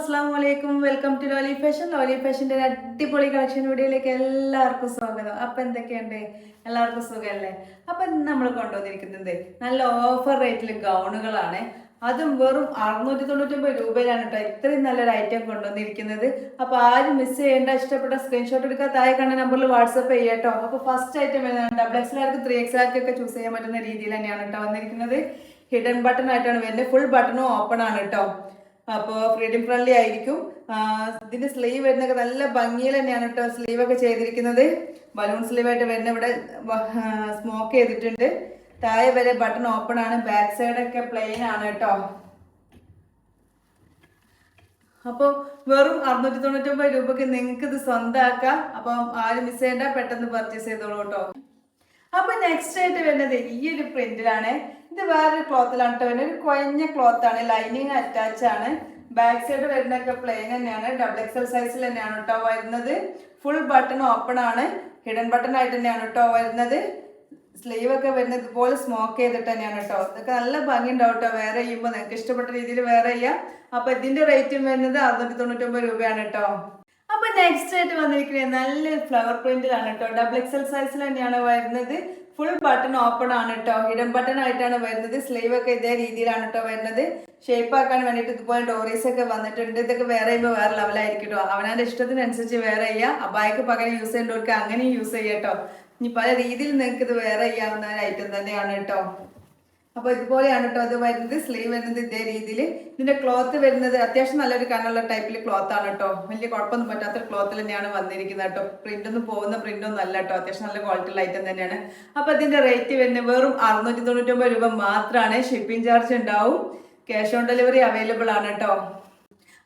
അസ്സാം വലൈക്കും welcome to Lolly fashion Lolly ഫാഷന്റെ ഒരു അടിപൊളി കളക്ഷൻ വീഡിയോയിലേക്ക് എല്ലാവർക്കും സ്വാഗതം. അപ്പം എന്തൊക്കെയുണ്ട്? എല്ലാവർക്കും സുഖമല്ലേ അപ്പം ഇന്ന് നമ്മൾ കൊണ്ടുവന്നിരിക്കുന്നത് നല്ല ഓഫർ റേറ്റിൽ ഗൗണുകളാണ്. അതും വെറും അറുന്നൂറ്റി തൊണ്ണൂറ്റൊമ്പത് രൂപയിലാണ് കേട്ടോ ഇത്രയും നല്ലൊരു ഐറ്റം കൊണ്ടുവന്നിരിക്കുന്നത്. അപ്പോൾ ആരും മിസ് ചെയ്യേണ്ട ഇഷ്ടപ്പെട്ട സ്ക്രീൻഷോട്ട് എടുക്കാൻ താഴെ കണ്ട നമ്പറിൽ വാട്സപ്പ് ചെയ്യാം കേട്ടോ അപ്പോൾ ഫസ്റ്റ് ഐറ്റം ഏതാണ്? ഡബിൾ എക്സ് ആർക്ക് ത്രീ എക്സ് ആർക്കൊക്കെ ചൂസ് ചെയ്യാൻ പറ്റുന്ന രീതിയിൽ തന്നെയാണ് കേട്ടോ വന്നിരിക്കുന്നത്. ഹിഡൻ ബട്ടൺ ആയിട്ടാണ് വരുന്നത്. ഫുൾ ബട്ടണും ഓപ്പൺ ആണ് കേട്ടോ അപ്പോൾ ഫ്രീഡം ഫ്രണ്ട്ലി ആയിരിക്കും. ഇതിന്റെ സ്ലീവ് വരുന്നൊക്കെ നല്ല ഭംഗിയിൽ തന്നെയാണ് കേട്ടോ സ്ലീവ് ഒക്കെ ചെയ്തിരിക്കുന്നത്. ബലൂൺ സ്ലീവായിട്ട് വരുന്ന ഇവിടെ സ്മോക്ക് ചെയ്തിട്ടുണ്ട്. താഴെ വരെ ബട്ടൺ ഓപ്പൺ ആണ്. ബാക്ക് സൈഡ് ഒക്കെ പ്ലെയിൻ ആണ് കേട്ടോ അപ്പോൾ വെറും അറുന്നൂറ്റി തൊണ്ണൂറ്റൊമ്പത് രൂപക്ക് നിങ്ങൾക്ക് ഇത് സ്വന്തമാക്കാം അപ്പം ആരും മിസ് ചെയ്യേണ്ട. പെട്ടെന്ന് പർച്ചേസ് ചെയ്തോളൂ കേട്ടോ അപ്പൊ നെക്സ്റ്റ് ആയിട്ട് വരുന്നത് ഈ ഒരു പ്രിന്റിലാണ് ഇത് വേറൊരു ക്ലോത്തിലാണ് കേട്ടോ ഒരു ക്ലോത്ത് ആണ്. ലൈനിങ് അറ്റാച്ച് ആണ്. ബാക്ക് സൈഡ് വരുന്നൊക്കെ പ്ലെയിൻ തന്നെയാണ്. ഡബിൾ എക്സൽ സൈസിൽ തന്നെയാണ് കേട്ടോ വരുന്നത്. ഫുൾ ബട്ടൺ ഓപ്പൺ ആണ്. ഹിഡൻ ബട്ടൺ ആയിട്ട് തന്നെയാണ് കേട്ടോ വരുന്നത്. സ്ലീവ് ഒക്കെ വരുന്നത് ഇതുപോലെ സ്മോക്ക് ചെയ്തിട്ട് തന്നെയാണ് കേട്ടോ ഇതൊക്കെ നല്ല ഭംഗി ഉണ്ടാവും കേട്ടോ വേറെ ചെയ്യുമ്പോൾ നിങ്ങൾക്ക് ഇഷ്ടപ്പെട്ട രീതിയിൽ വേറെ ചെയ്യാം. അപ്പൊ ഇതിന്റെ റേറ്റും വരുന്നത് അറുന്നൂറ്റി തൊണ്ണൂറ്റൊമ്പത് രൂപയാണ് കേട്ടോ നെക്സ്റ്റ് ആയിട്ട് വന്നിരിക്കുന്നത് നല്ല ഫ്ലവർ പ്രിന്റിലാണ് കേട്ടോ. ഡബിൾ എക്സൽ സൈസിൽ തന്നെയാണ് വരുന്നത്. ഫുൾ ബട്ടൺ ഓപ്പൺ ആണ് കേട്ടോ. ഹിഡൻ ബട്ടൺ ആയിട്ടാണ് വരുന്നത്. സ്ലീവ് ഒക്കെ ഇതേ രീതിയിലാണ് കേട്ടോ വരുന്നത്. ഷേപ്പ് ആക്കാൻ വേണ്ടിയിട്ട് ഇതുപോലെ ഡോറീസ് ഒക്കെ വന്നിട്ടുണ്ട്. ഇതൊക്കെ വേറെ ചെയ്യുമ്പോൾ വേറെ ലെവലായിരിക്കും കേട്ടോ. ഇഷ്ടത്തിനനുസരിച്ച് വേറെ ചെയ്യാം. അബായക്ക് പകരം യൂസ് ചെയ്യേണ്ടവർക്ക് അങ്ങനെയും യൂസ് ചെയ്യാം കേട്ടോ. ഇനി പല രീതിയിൽ നിങ്ങൾക്ക് ഇത് വേറെ ചെയ്യാവുന്ന ഒരു ഐറ്റം തന്നെയാണ് കേട്ടോ. അപ്പൊ ഇതുപോലെയാണ് കേട്ടോ അത് വരുന്നത് സ്ലീവ് വരുന്നത് ഇതേ രീതിയിൽ ഇതിന്റെ ക്ലോത്ത് വരുന്നത് അത്യാവശ്യം നല്ലൊരു കനുള്ള ടൈപ്പിൽ ക്ലോത്ത് ആണ് കേട്ടോ വലിയ കുഴപ്പമൊന്നും പറ്റാത്ത ക്ലോത്തിൽ തന്നെയാണ് വന്നിരിക്കുന്നത് കേട്ടോ പ്രിന്റ് ഒന്നും പോകുന്ന പ്രിന്റ് ഒന്നും അല്ല കേട്ടോ അത്യാവശ്യം നല്ല ക്വാളിറ്റി ഐറ്റം തന്നെയാണ്. അപ്പോൾ ഇതിന്റെ റേറ്റ് വരുന്നത് വെറും അറുന്നൂറ്റി തൊണ്ണൂറ്റൊമ്പത് രൂപ മാത്രമാണ് ഷിപ്പിംഗ് ചാർജ് ഉണ്ടാവും. ക്യാഷ് ഓൺ ഡെലിവറി അവൈലബിൾ ആണ് കേട്ടോ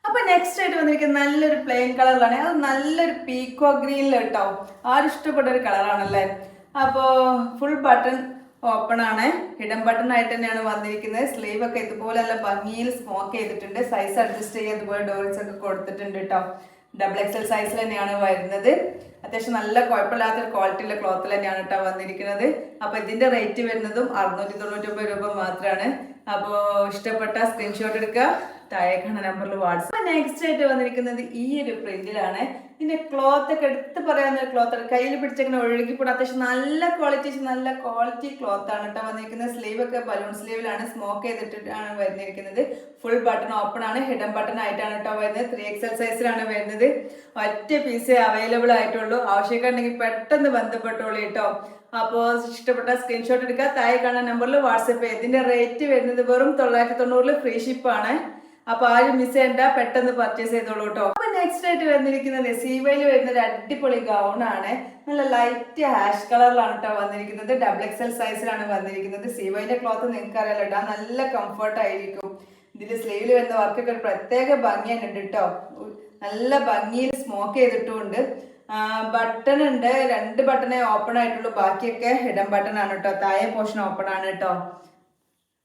അപ്പൊ നെക്സ്റ്റ് ആയിട്ട് വന്നിരിക്കുന്നത് നല്ലൊരു പ്ലെയിൻ കളറിലാണ് അത് നല്ലൊരു പീക്കോ ഗ്രീനിൽ കേട്ടോ ആരും ഇഷ്ടപ്പെട്ട ഒരു കളറാണല്ലേ അപ്പോൾ ഫുൾ ബട്ടൺ ഓപ്പൺ ആണ്. ഹിഡൻ ബട്ടൺ ആയിട്ട് തന്നെയാണ് വന്നിരിക്കുന്നത്. സ്ലീവ് ഒക്കെ ഇതുപോലെ നല്ല ഭംഗിയിൽ സ്മോക്ക് ചെയ്തിട്ടുണ്ട്. സൈസ് അഡ്ജസ്റ്റ് ചെയ്യാൻ ഇതുപോലെ ഡോറിസ് ഒക്കെ കൊടുത്തിട്ടുണ്ട് കേട്ടോ ഡബിൾ എക്സൽ സൈസിൽ തന്നെയാണ് വരുന്നത്. അത്യാവശ്യം നല്ല കുഴപ്പമില്ലാത്തൊരു ക്വാളിറ്റിയുള്ള ക്ലോത്തിൽ തന്നെയാണ് കേട്ടോ വന്നിരിക്കുന്നത്. അപ്പോൾ ഇതിന്റെ റേറ്റ് വരുന്നതും അറുന്നൂറ്റി തൊണ്ണൂറ്റൊമ്പത് രൂപ മാത്രമാണ് അപ്പോൾ ഇഷ്ടപ്പെട്ട സ്ക്രീൻഷോട്ട് എടുക്കുക താഴെ കാണുന്ന നമ്പറിൽ വാട്സാപ്പ് നെക്സ്റ്റ് ആയിട്ട് വന്നിരിക്കുന്നത് ഈ ഒരു പ്രിന്റിലാണ് ഇതിന്റെ ക്ലോത്ത് ഒക്കെ എടുത്ത് പറയാവുന്ന ഒരു ക്ലോത്ത് കയ്യിൽ പിടിച്ചങ്ങനെ ഒഴുകിപ്പോടെ അത്യാവശ്യം നല്ല ക്വാളിറ്റി നല്ല ക്വാളിറ്റി ക്ലോത്ത് ആണ് കേട്ടോ വന്നിരിക്കുന്നത്. സ്ലീവ് ഒക്കെ ബലൂൺ സ്ലീവിലാണ് സ്മോക്ക് ചെയ്തിട്ടാണ് വരുന്നിരിക്കുന്നത് ഫുൾ ബട്ടൺ ഓപ്പൺ ആണ്. ഹിഡൻ ബട്ടൺ ആയിട്ടാണ് കേട്ടോ വരുന്നത്. ത്രീ എക്സൽ സൈസിലാണ് വരുന്നത്. ഒറ്റ പീസേ അവൈലബിൾ ആയിട്ടുള്ളൂ. ആവശ്യക്കാരുണ്ടെങ്കിൽ പെട്ടെന്ന് ബന്ധപ്പെട്ടോളൂ കേട്ടോ. അപ്പോൾ ഇഷ്ടപ്പെട്ട സ്ക്രീൻഷോട്ട് എടുക്കുക. താഴെ കാണുന്ന നമ്പറിൽ വാട്സപ്പ് ചെയ്യുക ഇതിന്റെ റേറ്റ് വരുന്നത് വെറും തൊള്ളായിരത്തി തൊണ്ണൂറിൽ ഫ്രീ ഷിപ്പാണ് അപ്പോൾ ആരും മിസ് ചെയ്യണ്ട. പെട്ടെന്ന് പർച്ചേസ് ചെയ്തോളൂ കേട്ടോ. അപ്പോൾ നെക്സ്റ്റ് ആയിട്ട് വന്നിരിക്കുന്നത് സീവയിൽ വരുന്ന ഒരു അടിപൊളി ഗൗൺ ആണ്. നല്ല ലൈറ്റ് ഹാഷ് കളറിലാണ് കേട്ടോ വന്നിരിക്കുന്നത്. ഡബിൾ എക്സൽ സൈസിലാണ് വന്നിരിക്കുന്നത്. സീവയിന്റെ ക്ലോത്ത് നിങ്ങൾക്ക് അറിയാലോ കേട്ടോ. നല്ല കംഫർട്ട് ആയിരിക്കും. ഇതിൽ സ്ലീവിൽ വരുന്ന വർക്കൊക്കെ ഒരു പ്രത്യേക ഭംഗിയാണ് കേട്ടോ. നല്ല ഭംഗിയിൽ സ്മോക്ക് ചെയ്തിട്ടുമുണ്ട് ബട്ടൺ ഉണ്ട്. രണ്ട് ബട്ടണേ ഓപ്പൺ ആയിട്ടുള്ളൂ. ബാക്കിയൊക്കെ ഹിഡൻ ബട്ടൺ ആണ് കേട്ടോ താഴെ പോർഷൻ ഓപ്പൺ ആണ് കേട്ടോ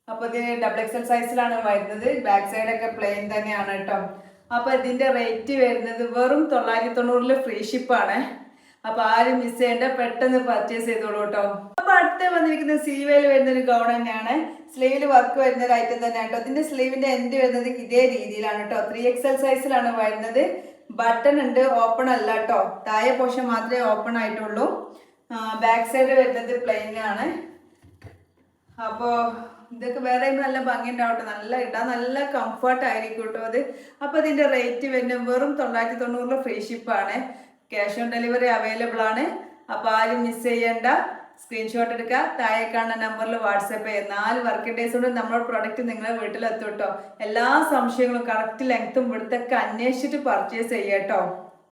അപ്പൊ ഇതിന് ഡബിൾ എക്സൽ സൈസിലാണ് വരുന്നത്. ബാക്ക് സൈഡ് ഒക്കെ പ്ലെയിൻ തന്നെയാണ് കേട്ടോ അപ്പൊ ഇതിന്റെ റേറ്റ് വരുന്നത് വെറും തൊള്ളായിരത്തി തൊണ്ണൂറിൽ ഫ്രീ ഷിപ്പാണ് അപ്പൊ ആരും മിസ് ചെയ്യേണ്ട. പെട്ടെന്ന് പർച്ചേസ് ചെയ്തോളൂ കേട്ടോ അപ്പൊ അടുത്ത് വന്നിരിക്കുന്ന സീവയിൽ വരുന്ന ഒരു ഗൗൺ തന്നെയാണ്. സ്ലീവിൽ വർക്ക് വരുന്ന ഒരു ഐറ്റം തന്നെയാണ് കേട്ടോ ഇതിന്റെ സ്ലീവിന്റെ എൻഡ് വരുന്നത് ഇതേ രീതിയിലാണ് കേട്ടോ ത്രീ എക്സൽ സൈസിലാണ് വരുന്നത്. ബട്ടൺ ഉണ്ട് ഓപ്പൺ അല്ല കേട്ടോ താഴെ പോഷൻ മാത്രമേ ഓപ്പൺ ആയിട്ടുള്ളൂ. ബാക്ക് സൈഡ് വരുന്നത് പ്ലെയിനാണ് അപ്പോൾ ഇതൊക്കെ വേറെ നല്ല ഭംഗി ഉണ്ടാവട്ടെ നല്ല ഇടാൻ നല്ല കംഫർട്ട് ആയിരിക്കും കേട്ടോ അത്. അപ്പോൾ ഇതിന്റെ റേറ്റ് വരുന്നത് വെറും തൊള്ളായിരത്തി തൊണ്ണൂറിൽ ഫ്രീ ഷിപ്പാണ് ക്യാഷ് ഓൺ ഡെലിവറി അവൈലബിൾ ആണ്. അപ്പോൾ ആരും മിസ് ചെയ്യേണ്ട. സ്ക്രീൻഷോട്ട് എടുക്കുക താഴെ കാണുന്ന നമ്പറിൽ വാട്സപ്പ് ചെയ്യുക നാല് വർക്കിംഗ് ഡേയ്സ് കൊണ്ട് നമ്മുടെ പ്രൊഡക്റ്റ് നിങ്ങളെ വീട്ടിലെത്തും കേട്ടോ എല്ലാ സംശയങ്ങളും കറക്റ്റ് ലെങ്ത്തും ഇവിടുത്തൊക്കെ അന്വേഷിച്ചിട്ട് പർച്ചേസ് ചെയ്യാം കേട്ടോ